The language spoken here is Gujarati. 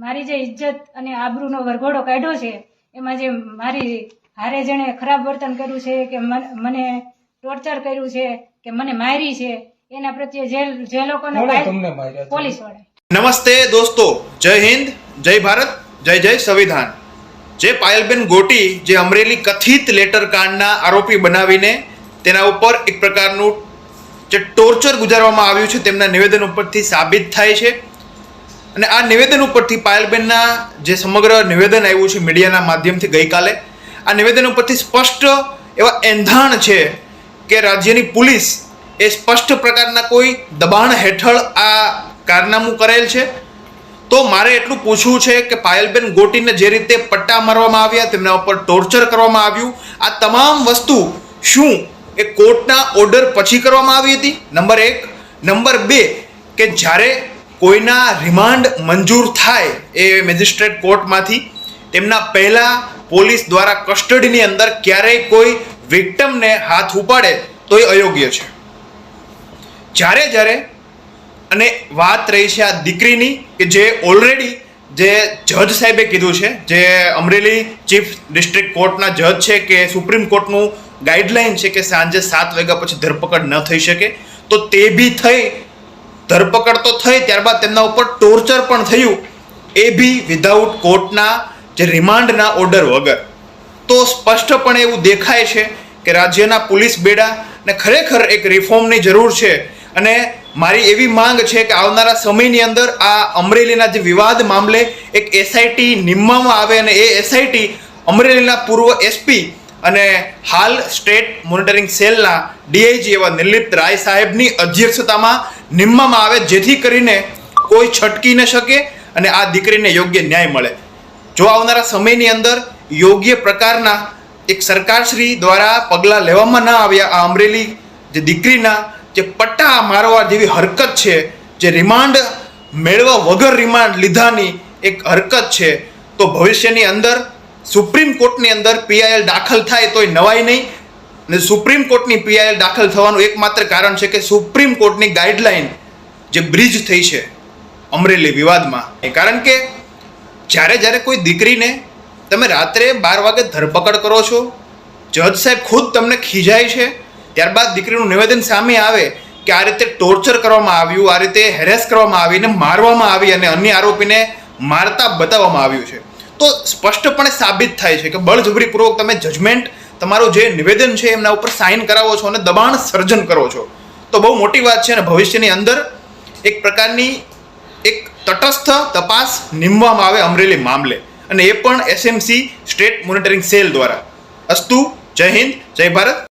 મારી જે ઇજ્જત અને આબરૂનો વરઘોડો કાઢ્યો છે એમાં જે મારી હારે જેણે ખરાબ વર્તન કર્યું છે કે મને ટોર્ચર કર્યું છે કે મને મારી છે એના પ્રત્યે જે જે લોકોને? પોલીસવાળા નમસ્તે દોસ્તો જય હિન્દ જય ભારત જય જય સંવિધાન. જે પાયલબેન ગોટી જે અમરેલી કથિત લેટર કાંડના આરોપી બનાવીને તેના ઉપર એક પ્રકારનું જે ટોર્ચર ગુજારવામાં આવ્યું છે તેમના નિવેદન ઉપરથી સાબિત થાય છે. અને આ નિવેદન ઉપરથી પાયલબેનના જે સમગ્ર નિવેદન આવ્યું છે મીડિયાના માધ્યમથી ગઈકાલે, આ નિવેદન ઉપરથી સ્પષ્ટ એવા એંધાણ છે કે રાજ્યની પોલીસ એ સ્પષ્ટ પ્રકારના કોઈ દબાણ હેઠળ આ કારનામું કરેલ છે. તો મારે એટલું પૂછવું છે કે પાયલબેન ગોટીને જે રીતે પટ્ટા મારવામાં આવ્યા, તેમના ઉપર ટોર્ચર કરવામાં આવ્યું, આ તમામ વસ્તુ શું એ કોર્ટના ઓર્ડર પછી કરવામાં આવી હતી? નંબર એક. નંબર બે, કે જ્યારે કોઈના રિમાન્ડ મંજૂર થાય એ મેજિસ્ટ્રેટ કોર્ટમાંથી, તેમના પહેલાં પોલીસ દ્વારા કસ્ટડીની અંદર ક્યારેય કોઈ વિક્ટમને હાથ ઉપાડે તો એ અયોગ્ય છે. જ્યારે જ્યારે, અને વાત રહી છે આ દીકરીની, કે જે ઓલરેડી જે જજ સાહેબે કીધું છે, જે અમરેલી ચીફ ડિસ્ટ્રિક્ટ કોર્ટના જજ છે કે સુપ્રીમ કોર્ટનું ગાઈડલાઈન છે કે સાંજે સાત વાગ્યા પછી ધરપકડ ન થઈ શકે, તો તે બી થઈ ધરપકડ તો થઈ, ત્યારબાદ તેમના ઉપર ટોર્ચર પણ થયું. એ બી વિધાઉટ કોર્ટના જે રિમાન્ડના ઓર્ડર વગર. તો સ્પષ્ટપણે એવું દેખાય છે કે રાજ્યના પોલીસ બેડા ને ખરેખર એક રિફોર્મની જરૂર છે. અને મારી એવી માંગ છે કે આવનારા સમયની અંદર આ અમરેલીના જે વિવાદ મામલે એક એસઆઈટી નિમવામાં આવે અને એ એસઆઈટી અમરેલીના પૂર્વ એસપી અને હાલ સ્ટેટ મોનિટરિંગ સેલના ડીઆઈજી એવા નિર્લિપ્ત રાય સાહેબની અધ્યક્ષતામાં નિમવામાં આવે, જેથી કરીને કોઈ છટકી ન શકે અને આ દીકરીને યોગ્ય ન્યાય મળે. જો આવનારા સમયની અંદર યોગ્ય પ્રકારના એક સરકારશ્રી દ્વારા પગલાં લેવામાં ન આવ્યા, આ અમરેલી જે દીકરીના જે પટ્ટા મારવા જેવી હરકત છે, જે રિમાન્ડ મેળવવા વગર રિમાન્ડ લીધાની એક હરકત છે, તો ભવિષ્યની અંદર સુપ્રીમ કોર્ટની અંદર પીઆઈએલ દાખલ થાય તોય નવાય નહીં. અને સુપ્રીમ કોર્ટની પીઆઈએલ દાખલ થવાનું એકમાત્ર કારણ છે કે સુપ્રીમ કોર્ટની ગાઈડલાઈન જે બ્રિજ થઈ છે અમરેલી વિવાદમાં. કારણ કે જ્યારે જ્યારે કોઈ દીકરીને તમે રાત્રે બાર વાગે ધરપકડ કરો છો, જજ સાહેબ ખુદ તમને ખીજાય છે, ત્યારબાદ દીકરીનું નિવેદન સામે આવે કે આ રીતે ટોર્ચર કરવામાં આવ્યું, આ રીતે હેરેસ કરવામાં આવી અને મારવામાં આવી અને અન્ય આરોપીને મારતા બતાવવામાં આવ્યું છે. તો સ્પષ્ટપણે સાબિત થાય છે કે બળજબરીપૂર્વક તમે જજમેન્ટ તમારું જે નિવેદન છે એમના ઉપર સાઇન કરાવો છો અને દબાણ સર્જન કરો છો. તો બહુ મોટી વાત છે અને ભવિષ્યની અંદર એક પ્રકારની એક તટસ્થ તપાસ નીમવામાં આવે અમરેલી મામલે. અને એ પણ એસએમસી સ્ટેટ મોનિટરિંગ સેલ દ્વારા. અસ્તુ, જય હિન્દ, જય ભારત.